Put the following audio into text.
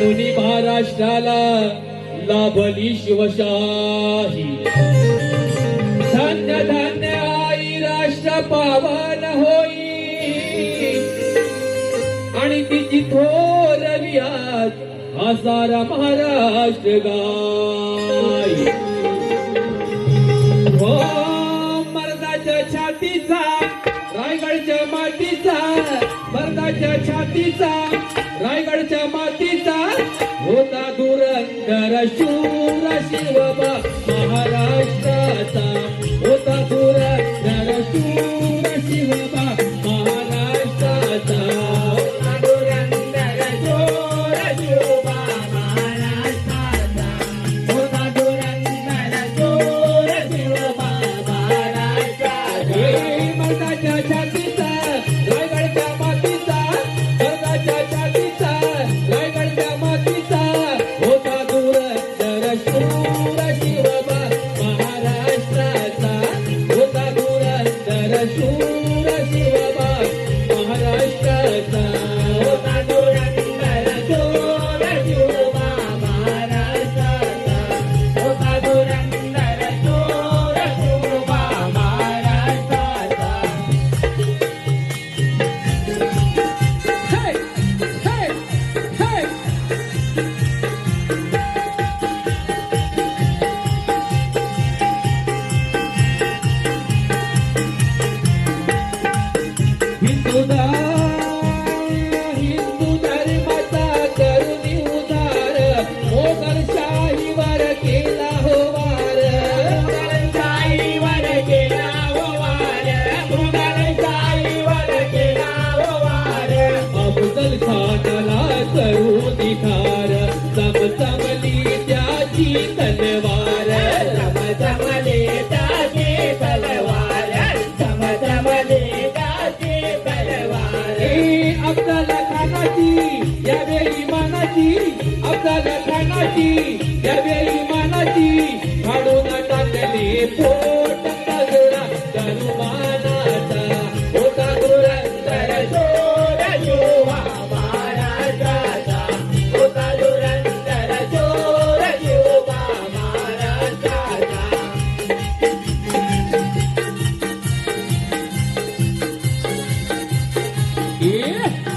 म्हणून महाराष्ट्राला लाभली शिवशाही. धन्य धन्य आई राष्ट्र पावन होई. आणि तिची थोर विहार हजारा महाराष्ट्र गाय हो मर्दाच्या छातीचा रायगडच्या मातीचा मर्दाच्या छातीचा रायगडच्या माती ಶೂರ ಶಿವಬ Santa yeah.